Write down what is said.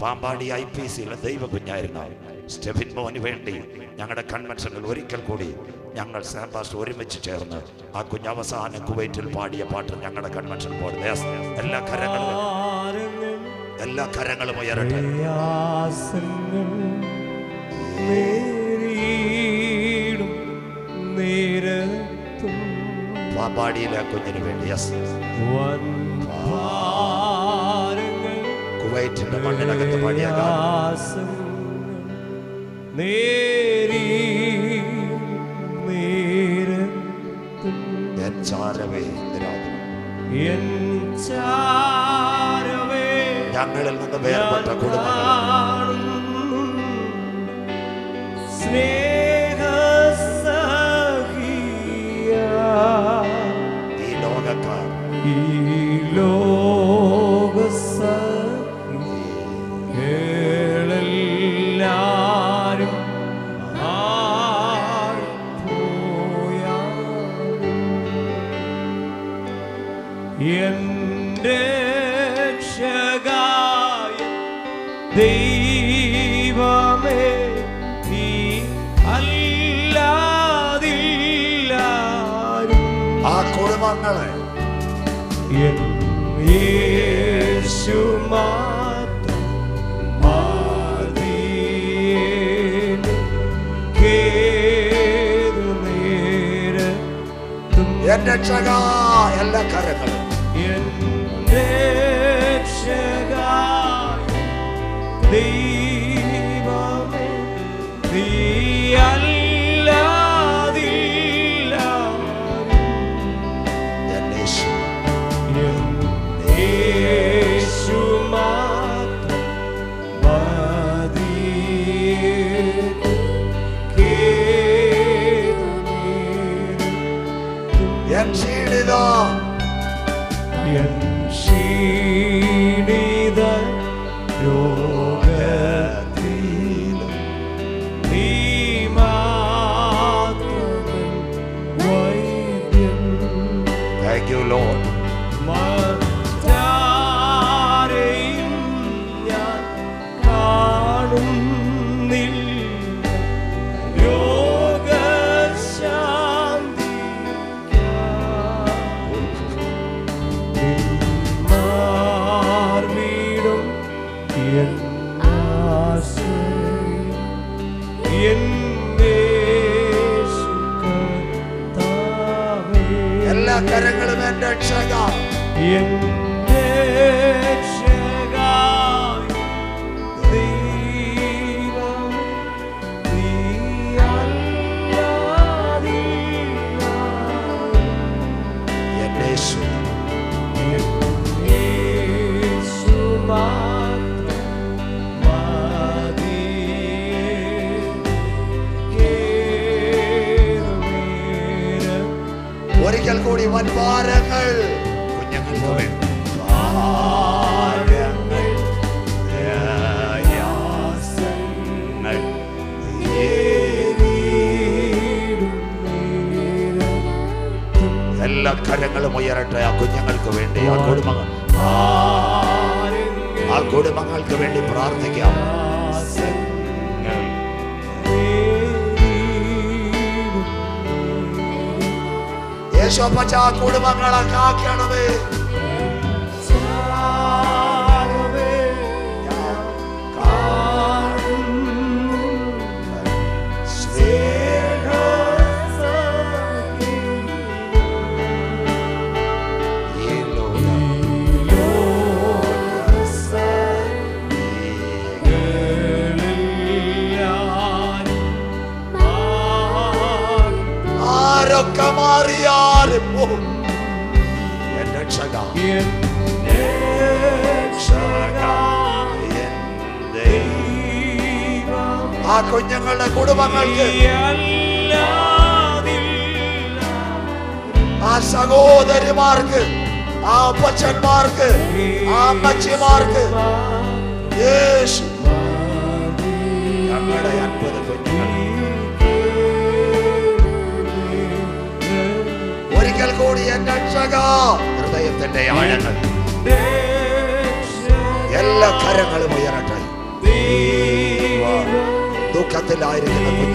Pampady I P സിയിലെ ദൈവ കുഞ്ഞായിരുന്ന സ്റ്റെഫിൻ മോന് വേണ്ടി ഞങ്ങളുടെ കൺവെൻഷനിൽ ഒരിക്കൽ കൂടി ഞങ്ങൾ സാമ്പാസ് ഒരുമിച്ച് ചേർന്ന് ആ കുഞ്ഞ് അവസാന കുവൈറ്റിൽ പാടിയ പാട്ട് ഞങ്ങളുടെ കൺവെൻഷൻ പോലെ എല്ലാ കരങ്ങളും എല്ലാ കരങ്ങളും ഉയരട്ടെ. പാമ്പാടിയിലെ ആ കുഞ്ഞിന് വേണ്ടി യെസ്. വൻ കുവൈറ്റിന്റെ മണ്ണിനകത്ത് പാടിയ ചാരവേ എൻ ഞങ്ങളിൽ നിന്ന് വേർപെട്ട കുടുംബങ്ങൾ. സ്നേഹസഹിയ എന്റെ രക്ഷകായ ദൈവമേ നീ അല്ലാതില്ലാരും. ആ കുടുംബങ്ങളെ എൻ യേശു മാത്രം മതിയേനു നേരത്തും എൻ രക്ഷക എല്ലാ കരങ്ങളും ദൈവമേ നീ അല്ലാതില്ലാരും എൻ യേശു മാത്രം മതിയേനു എൻ ക്ഷീണിത എൻ ക്ഷീണിത കരങ്ങളും രക്ഷക ഒരിക്കൽ കൂടി വൻഭാരങ്ങൾ കുഞ്ഞുങ്ങൾക്ക് വേണ്ടി എല്ലാ കരങ്ങളും ഉയരട്ടെ ആ കുഞ്ഞുങ്ങൾക്ക് വേണ്ടി. ആ കുടുംബങ്ങൾ ആ യേശോപ്പച്ച ആ കുടുംബങ്ങളെ കാക്കണമേ ആ കുഞ്ഞുങ്ങളുടെ കുടുംബങ്ങൾക്ക് ആ സഹോദരിമാർക്ക് ആ അപ്പച്ചന്മാർക്ക് ആ അമ്മച്ചിമാർക്ക് യേശു ഹൃദയത്തിന്റെ ആഴങ്ങൾ. എല്ലാ കരങ്ങളും ഉയരട്ടെ. ദുഃഖത്തിലായിരിക്കുന്ന